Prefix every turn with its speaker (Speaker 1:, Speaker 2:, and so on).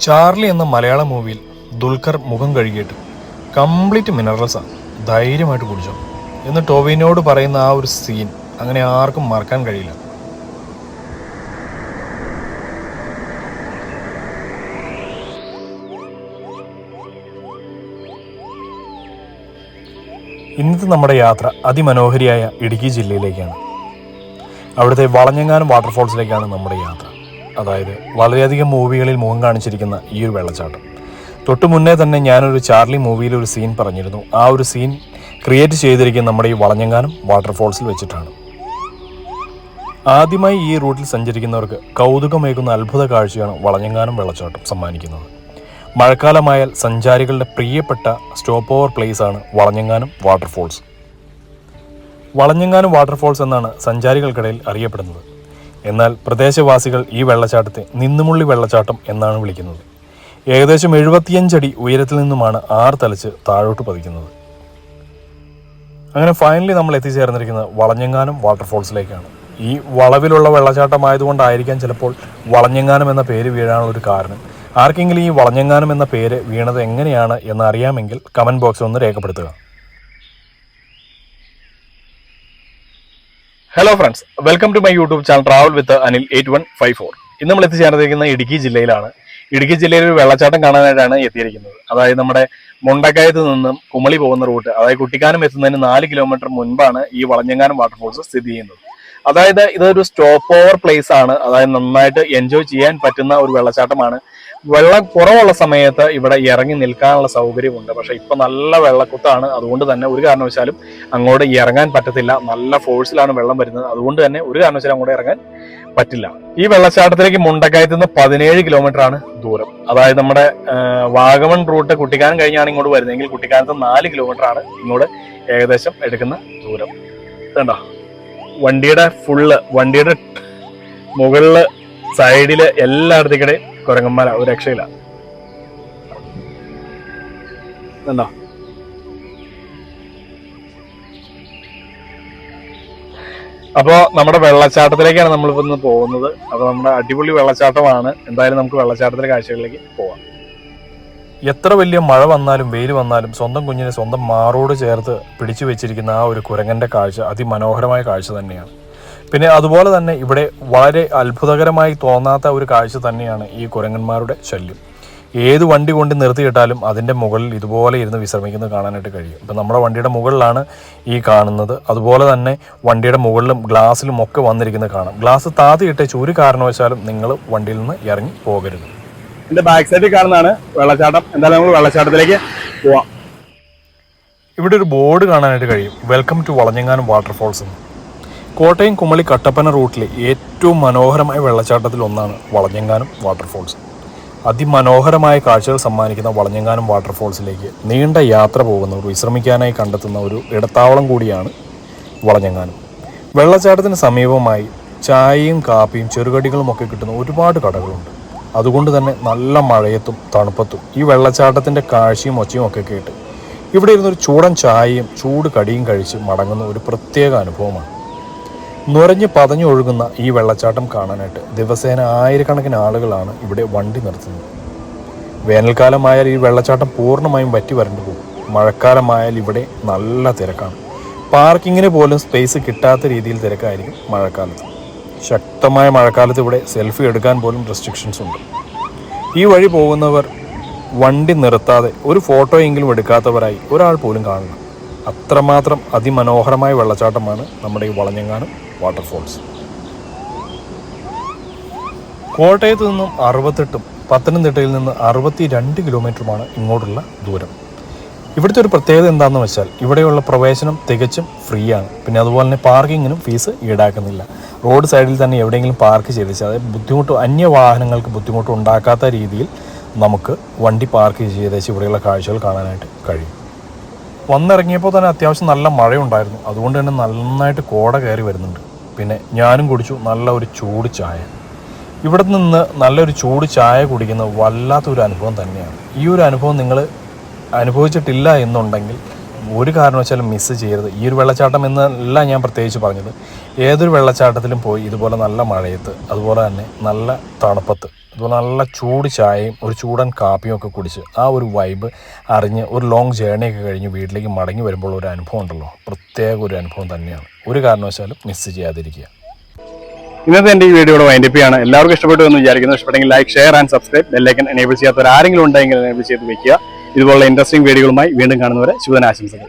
Speaker 1: Charlie എന്ന മലയാള മൂവിയിൽ ദുൽഖർ മുഖം കഴുകിയിട്ട് കംപ്ലീറ്റ് മിനറൽസാണ് ധൈര്യമായിട്ട് കുടിച്ചോ. എന്ന് ടോവിനോട് പറയുന്ന ആ ഒരു സീൻ അങ്ങനെ ആർക്കും മറക്കാൻ കഴിയില്ല. ഇന്നത്തെ നമ്മുടെ യാത്ര അതിമനോഹരിയായ ഇടുക്കി ജില്ലയിലേക്കാണ്. അവിടുത്തെ വളഞ്ഞങ്ങാനം വാട്ടർഫോൾസിലേക്കാണ് നമ്മുടെ യാത്ര. അതായത് വളരെയധികം മൂവികളിൽ മുഖം കാണിച്ചിരിക്കുന്ന ഈ ഒരു വെള്ളച്ചാട്ടം. തൊട്ടു മുന്നേ തന്നെ ഞാനൊരു ചാർലി മൂവിയിൽ ഒരു സീൻ പറഞ്ഞിരുന്നു. ആ ഒരു സീൻ ക്രിയേറ്റ് ചെയ്തിരിക്കുന്ന നമ്മുടെ ഈ വളഞ്ഞങ്ങാനം വാട്ടർഫോൾസിൽ വെച്ചിട്ടാണ്. ആദ്യമായി ഈ റൂട്ടിൽ സഞ്ചരിക്കുന്നവർക്ക് കൗതുകമേകുന്ന അത്ഭുത കാഴ്ചയാണ് വളഞ്ഞങ്ങാനം വെള്ളച്ചാട്ടം സമ്മാനിക്കുന്നത്. മഴക്കാലമായാൽ സഞ്ചാരികളുടെ പ്രിയപ്പെട്ട സ്റ്റോപ്പ് ഓവർ പ്ലേസാണ് വളഞ്ഞങ്ങാനം വാട്ടർഫോൾസ്. വളഞ്ഞങ്ങാനം വാട്ടർഫോൾസ് എന്നാണ് സഞ്ചാരികൾക്കിടയിൽ അറിയപ്പെടുന്നത്. എന്നാൽ പ്രദേശവാസികൾ ഈ വെള്ളച്ചാട്ടത്തെ നിന്നുമുള്ളി വെള്ളച്ചാട്ടം എന്നാണ് വിളിക്കുന്നത്. ഏകദേശം എഴുപത്തിയഞ്ചടി ഉയരത്തിൽ നിന്നുമാണ് ആറ് തലച്ച് താഴോട്ട് പതിക്കുന്നത്. അങ്ങനെ ഫൈനലി നമ്മൾ എത്തിച്ചേർന്നിരിക്കുന്നത് വളഞ്ഞങ്ങാനം വാട്ടർഫോൾസിലേക്കാണ് ഈ വളവിലുള്ള വെള്ളച്ചാട്ടമായതുകൊണ്ടായിരിക്കാം ചിലപ്പോൾ വളഞ്ഞങ്ങാനം എന്ന പേര് വീഴാനുള്ള ഒരു കാരണം. ആർക്കെങ്കിലും ഈ വളഞ്ഞങ്ങാനം എന്ന പേര് വീണത് എങ്ങനെയാണ് എന്നറിയാമെങ്കിൽ കമന്റ് ബോക്സിൽ ഒന്ന് രേഖപ്പെടുത്തുക. Hello friends welcome to my YouTube channel travel with Anil eight one five four ഇന്ന് നമ്മൾ എത്തിച്ചേർന്നിരിക്കുന്ന ഇടുക്കി ജില്ലയിലാണ്. ഇടുക്കി ജില്ലയിൽ ഒരു വെള്ളച്ചാട്ടം കാണാനായിട്ടാണ് എത്തിയിരിക്കുന്നത്. അതായത് നമ്മുടെ മുണ്ടക്കയത്ത് നിന്നും കുമളി പോകുന്ന റൂട്ട് അതായത് കുട്ടിക്കാനം എത്തുന്നതിന് നാല് കിലോമീറ്റർ മുൻപാണ് ഈ വളഞ്ഞങ്ങാനം വാട്ടർഫോൾസ് സ്ഥിതി ചെയ്യുന്നത്. അതായത് ഇതൊരു സ്റ്റോപ്പ് ഓവർ പ്ലേസ് ആണ്. അതായത് നന്നായിട്ട് എൻജോയ് ചെയ്യാൻ പറ്റുന്ന ഒരു വെള്ളച്ചാട്ടമാണ് വെള്ളം കുറവുള്ള സമയത്ത് ഇവിടെ ഇറങ്ങി നിൽക്കാനുള്ള സൗകര്യമുണ്ട്. പക്ഷെ ഇപ്പൊ നല്ല വെള്ളക്കുത്താണ്. അതുകൊണ്ട് തന്നെ ഒരു കാരണവശാലും അങ്ങോട്ട് ഇറങ്ങാൻ പറ്റത്തില്ല. നല്ല ഫോഴ്സിലാണ് വെള്ളം വരുന്നത്. അതുകൊണ്ട് തന്നെ ഒരു കാരണവശാലും അങ്ങോട്ട് ഇറങ്ങാൻ പറ്റില്ല. ഈ വെള്ളച്ചാട്ടത്തിലേക്ക് മുണ്ടക്കായത്തു നിന്ന് പതിനേഴ് കിലോമീറ്റർ ആണ് ദൂരം. അതായത് നമ്മുടെ വാഗമൺ റൂട്ട് കുട്ടിക്കാനം കഴിഞ്ഞാണ് ഇങ്ങോട്ട് വരുന്നതെങ്കിൽ കുട്ടിക്കാനത്ത് നാല് കിലോമീറ്റർ ആണ് ഇങ്ങോട്ട് ഏകദേശം എടുക്കുന്ന ദൂരം. കണ്ടോ വണ്ടിയുടെ ഫുള്ള് വണ്ടിയുടെ മുകളിൽ സൈഡിൽ എല്ലായിടത്തേക്കിടെ കുരങ്ങന്മാരാ ഒരു രക്ഷയില്ല. കണ്ടോ അപ്പോൾ നമ്മുടെ വെള്ളച്ചാട്ടത്തിലേക്കാണ് നമ്മൾ ഇന്ന് പോകുന്നത്. അപ്പോൾ നമ്മുടെ അടിപൊളി വെള്ളച്ചാട്ടമാണ്. എന്തായാലും നമുക്ക് വെള്ളച്ചാട്ടത്തിലെ കാഴ്ചകളിലേക്ക് പോവാം. എത്ര വലിയ മഴ വന്നാലും വെയിൽ വന്നാലും സ്വന്തം കുഞ്ഞിനെ സ്വന്തം മാറോട് ചേർത്ത് പിടിച്ചു വെച്ചിരിക്കുന്ന ആ ഒരു കുരങ്ങന്റെ കാഴ്ച അതിമനോഹരമായ കാഴ്ച തന്നെയാണ്. പിന്നെ അതുപോലെ തന്നെ ഇവിടെ വളരെ അത്ഭുതകരമായി തോന്നാത്ത ഒരു കാഴ്ച തന്നെയാണ് ഈ കുരങ്ങന്മാരുടെ ശല്യം. ഏത് വണ്ടി കൊണ്ട് നിർത്തിയിട്ടാലും അതിന്റെ മുകളിൽ ഇതുപോലെ ഇരുന്ന് വിശ്രമിക്കുന്നത് കാണാനായിട്ട് കഴിയും. ഇപ്പം നമ്മുടെ വണ്ടിയുടെ മുകളിലാണ് ഈ കാണുന്നത്. അതുപോലെ തന്നെ വണ്ടിയുടെ മുകളിലും ഗ്ലാസ്സിലും ഒക്കെ വന്നിരിക്കുന്നത് കാണാം. ഗ്ലാസ് താത്തിയിട്ടേച്ച് ഒരു കാരണവശാലും നിങ്ങൾ വണ്ടിയിൽ നിന്ന് ഇറങ്ങി പോകരുത്.
Speaker 2: എന്റെ ബാക്ക് സൈഡിൽ കാണുന്നതാണ് വെള്ളച്ചാട്ടം. എന്തായാലും നമ്മൾ വെള്ളച്ചാട്ടത്തിലേക്ക് പോവാം.
Speaker 1: ഇവിടെ ഒരു ബോർഡ് കാണാനായിട്ട് കഴിയും. വെൽക്കം ടു വളഞ്ഞെങ്ങാനും വാട്ടർഫോൾസ് എന്ന്. കോട്ടയം കുമളി കട്ടപ്പന റൂട്ടിലെ ഏറ്റവും മനോഹരമായ വെള്ളച്ചാട്ടത്തിൽ ഒന്നാണ് വളഞ്ഞങ്ങാനം വാട്ടർഫോൾസ് അതിമനോഹരമായ കാഴ്ചകൾ സമ്മാനിക്കുന്ന വളഞ്ഞങ്ങാനം വാട്ടർഫോൾസിലേക്ക് നീണ്ട യാത്ര പോകുന്നവർ വിശ്രമിക്കാനായി കണ്ടെത്തുന്ന ഒരു ഇടത്താവളം കൂടിയാണ് വളഞ്ഞങ്ങാനം. വെള്ളച്ചാട്ടത്തിന് സമീപമായി ചായയും കാപ്പിയും ചെറുകടികളും ഒക്കെ കിട്ടുന്ന ഒരുപാട് കടകളുണ്ട്. അതുകൊണ്ട് തന്നെ നല്ല മഴയത്തും തണുപ്പത്തും ഈ വെള്ളച്ചാട്ടത്തിന്റെ കാഴ്ചയും ഒച്ചയും ഒക്കെ കേട്ട് ഇവിടെ ഇരുന്നൊരു ചൂടൻ ചായയും ചൂട് കടിയും കഴിച്ച് മടങ്ങുന്ന ഒരു പ്രത്യേക അനുഭവമാണ്. നുരഞ്ഞ് പതഞ്ഞൊഴുകുന്ന ഈ വെള്ളച്ചാട്ടം കാണാനായിട്ട് ദിവസേന ആയിരക്കണക്കിന് ആളുകളാണ് ഇവിടെ വണ്ടി നിർത്തുന്നത്. വേനൽക്കാലമായാൽ ഈ വെള്ളച്ചാട്ടം പൂർണമായും വറ്റി വരണ്ടു പോകും. മഴക്കാലമായാൽ ഇവിടെ നല്ല തിരക്കാണ്. പാർക്കിങ്ങിന് പോലും സ്പേസ് കിട്ടാത്ത രീതിയിൽ തിരക്കായിരിക്കും മഴക്കാലത്ത്. ശക്തമായ മഴക്കാലത്ത് ഇവിടെ സെൽഫി എടുക്കാൻ പോലും റെസ്ട്രിക്ഷൻസ് ഉണ്ട്. ഈ വഴി പോകുന്നവർ വണ്ടി നിർത്താതെ ഒരു ഫോട്ടോയെങ്കിലും എടുക്കാത്തവരായി ഒരാൾ പോലും കാണണം. അത്രമാത്രം അതിമനോഹരമായ വെള്ളച്ചാട്ടമാണ് നമ്മുടെ ഈ വളഞ്ഞങ്ങാനം. വാട്ടർഫോൾസ്. കോട്ടയത്ത് നിന്നും അറുപത്തെട്ടും പത്തനംതിട്ടയിൽ നിന്ന് അറുപത്തി രണ്ട് കിലോമീറ്ററുമാണ് ഇങ്ങോട്ടുള്ള ദൂരം. ഇവിടുത്തെ ഒരു പ്രത്യേകത എന്താണെന്ന് വെച്ചാൽ ഇവിടെയുള്ള പ്രവേശനം തികച്ചും ഫ്രീ ആണ് പിന്നെ അതുപോലെ തന്നെ പാർക്കിങ്ങിനും ഫീസ് ഈടാക്കുന്നില്ല. റോഡ് സൈഡിൽ തന്നെ എവിടെയെങ്കിലും പാർക്ക് ചെയ്തിച്ച് അതായത് ബുദ്ധിമുട്ട് അന്യ വാഹനങ്ങൾക്ക് ബുദ്ധിമുട്ട് ഉണ്ടാക്കാത്ത രീതിയിൽ നമുക്ക് വണ്ടി പാർക്ക് ചെയ്തേച്ച് ഇവിടെയുള്ള കാഴ്ചകൾ കാണാനായിട്ട് കഴിയും. വന്നിറങ്ങിയപ്പോൾ തന്നെ അത്യാവശ്യം നല്ല മഴയുണ്ടായിരുന്നു. അതുകൊണ്ട് തന്നെ നന്നായിട്ട് കോട കയറി വരുന്നുണ്ട്. പിന്നെ ഞാനും കുടിച്ചു നല്ല ഒരു ചൂട് ചായ. ഇവിടെ നിന്ന് നല്ലൊരു ചൂട് ചായ കുടിക്കുന്ന വല്ലാത്തൊരു അനുഭവം തന്നെയാണ്. ഈ ഒരു അനുഭവം നിങ്ങൾ അനുഭവിച്ചിട്ടില്ല എന്നുണ്ടെങ്കിൽ ഒരു കാരണവശാലും മിസ്സ് ചെയ്യരുത്. ഈ ഒരു വെള്ളച്ചാട്ടം എന്നല്ല ഞാൻ പ്രത്യേകിച്ച് പറഞ്ഞത്. ഏതൊരു വെള്ളച്ചാട്ടത്തിലും പോയി ഇതുപോലെ നല്ല മഴയത്ത് അതുപോലെ തന്നെ നല്ല തണുപ്പത്ത്. അതുപോലെ നല്ല ചൂട് ചായയും ഒരു ചൂടൻ കാപ്പിയും ഒക്കെ കുടിച്ച് ആ ഒരു വൈബ് അറിഞ്ഞ് ഒരു ലോങ് ജേർണി ഒക്കെ കഴിഞ്ഞ് വീട്ടിലേക്ക് മടങ്ങി വരുമ്പോൾ ഒരു അനുഭവം ഉണ്ടല്ലോ. പ്രത്യേക ഒരു അനുഭവം തന്നെയാണ്. ഒരു കാരണവശാലും മിസ് ചെയ്യാതിരിക്കുക.
Speaker 2: ഇന്നത്തെ എന്റെ ഈ വീഡിയോയുടെ വൈൻഡപ്പ് ചെയ്യാണ്. എല്ലാവർക്കും ഇഷ്ടപ്പെട്ടു എന്ന് വിചാരിക്കുന്നു. ഇഷ്ടപ്പെട്ടെങ്കിൽ like share and subscribe bell icon enable ചെയ്യാത്തവർ ആരെങ്കിലും ഉണ്ടെങ്കിൽ എനേബിൾ ചെയ്ത് വെക്കുക. ഇതുപോലുള്ള ഇൻട്രസ്റ്റിംഗ് വീഡിയോകളുമായി വീണ്ടും കാണുന്നവരെ ശുഭദിനാശംസകൾ.